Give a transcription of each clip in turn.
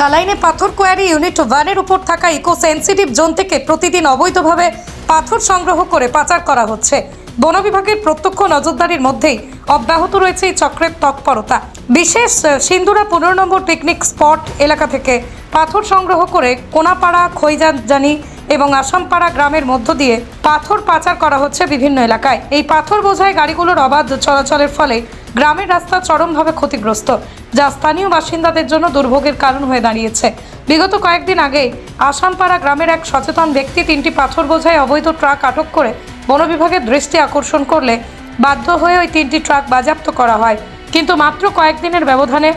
কালাইনে পাথর query unit ওয়ানের উপর থাকা ইকো সেন্সিটিভ জোন থেকে প্রতিদিন অবৈধভাবে পাথর সংগ্রহ করে পাচার করা হচ্ছে। বন বিভাগের প্রত্যক্ষ নজরদারির মধ্যেই অব্যাহত রয়েছে এই চক্রের তৎপরতা। বিশেষ সিন্দুরা পনেরো নম্বর পিকনিক স্পট এলাকা থেকে পাথর সংগ্রহ করে কোনাপাড়া খৈজানি এবং আসামপাড়া গ্রামের মধ্য দিয়ে পাথর পাচার করা হচ্ছে বিভিন্ন এলাকায়। এই পাথর বোঝায় গাড়িগুলোর অবাধ চলাচলের ফলে গ্রামের রাস্তা চরমভাবে ক্ষতিগ্রস্ত, যা স্থানীয় বাসিন্দাদের জন্য দুর্ভোগের কারণ হয়ে দাঁড়িয়েছে। বিগত কয়েকদিন আগে আসামপাড়া গ্রামের এক সচেতন ব্যক্তি তিনটি পাথর বোঝায় অবৈধ ট্রাক আটক করে বন বিভাগের দৃষ্টি আকর্ষণ করলে বাধ্য হয়ে ওই তিনটি ট্রাক বাজেয়াপ্ত করা হয়। কিন্তু মাত্র কয়েকদিনের ব্যবধানে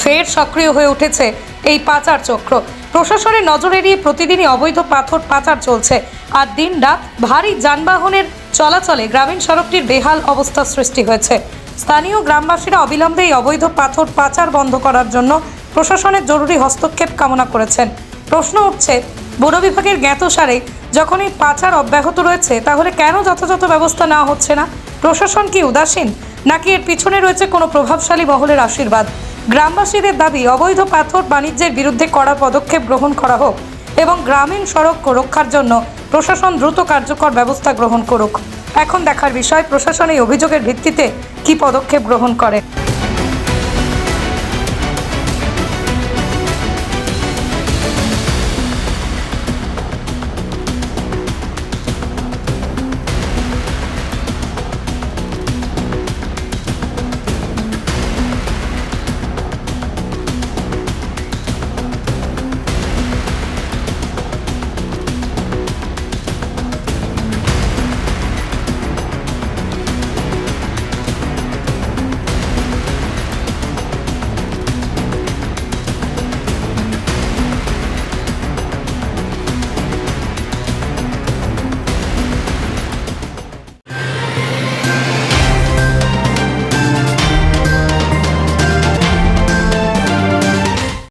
ফের সক্রিয় হয়ে উঠেছে এই পাচার চক্র। প্রশাসনের নজর এড়িয়ে প্রতিদিনই অবৈধ পাথর পাচার চলছে। আর দিন রাত ভারী যানবাহনের চলাচলে গ্রামীণ সড়কটির বেহাল অবস্থা সৃষ্টি হয়েছে। স্থানীয় গ্রামবাসীরা অবিলম্বে এই অবৈধ পাথর পাচার বন্ধ করার জন্য প্রশাসনের জরুরি হস্তক্ষেপ কামনা করেছেন। প্রশ্ন উঠছে, বন বিভাগের জ্ঞাতসারে যখন এই পাচার অব্যাহত রয়েছে, তাহলে কেন যথাযথ ব্যবস্থা নেওয়া হচ্ছে না? প্রশাসন কি উদাসীন? নাকি এর পিছনে রয়েছে কোনো প্রভাবশালী মহলের আশীর্বাদ? গ্রামবাসীদের দাবি, অবৈধ পাথর বাণিজ্যের বিরুদ্ধে কড়া পদক্ষেপ গ্রহণ করা হোক এবং গ্রামীণ সড়ক রক্ষার জন্য প্রশাসন দ্রুত কার্যকর ব্যবস্থা গ্রহণ করুক। এখন দেখার বিষয় প্রশাসন এই অভিযোগের ভিত্তিতে কি পদক্ষেপ গ্রহণ করে?